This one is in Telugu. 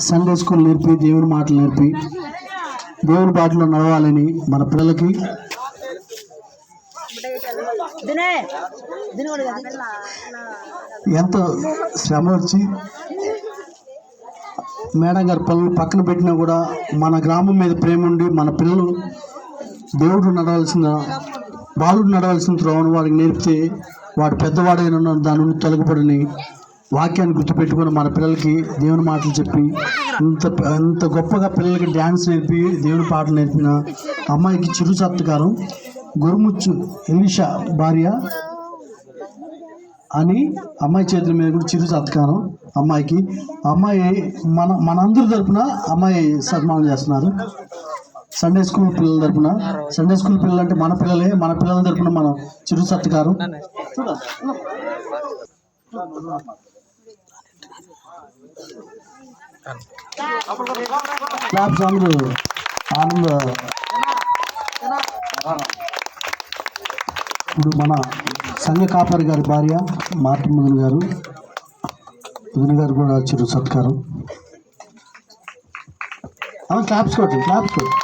సండే స్కూల్ నేర్పి దేవుని మాటలు నేర్పి. దేవుని బాటలో నడవాలని మన పిల్లలకి. ఎంతో శ్రమ వచ్చి. మేడం గారి పిల్లలు పక్కన పెట్టినా కూడా మన గ్రామం మీద ప్రేమ ఉండి మన పిల్లలు దేవుడు నడవలసిన బాలుడు నడవలసిన త్రోవను వాడికి నేర్పితే వాడు పెద్దవాడైన దాని నుండి తొలగబడిని వాక్యాన్ని గుర్తుపెట్టుకొని మన పిల్లలకి దేవుని మాటలు చెప్పి ఇంత ఇంత గొప్పగా పిల్లలకి డ్యాన్స్ నేర్పి దేవుని పాటలు నేర్పిన అమ్మాయికి చిరు సత్కారం గురుముచ్చు ఎలిషా భార్య అని అమ్మాయి చేతుల మీద కూడా చిరు సత్కారం అమ్మాయికి. అమ్మాయి మన మనందరి తరపున అమ్మాయి సన్మానం చేస్తున్నారు. సండే స్కూల్ పిల్లల తరపున. సండే స్కూల్ పిల్లలు అంటే మన పిల్లలే మన పిల్లల తరపున మనం చిరు సత్కారం ఇప్పుడు మన సంఘ కాపరి గారి భార్య మార్టిన్ ముదులు గారు ముదులు గారు కూడా వచ్చారు సత్కారం. క్లాప్స్ కొట్టి క్లాప్స్ కొట్టి.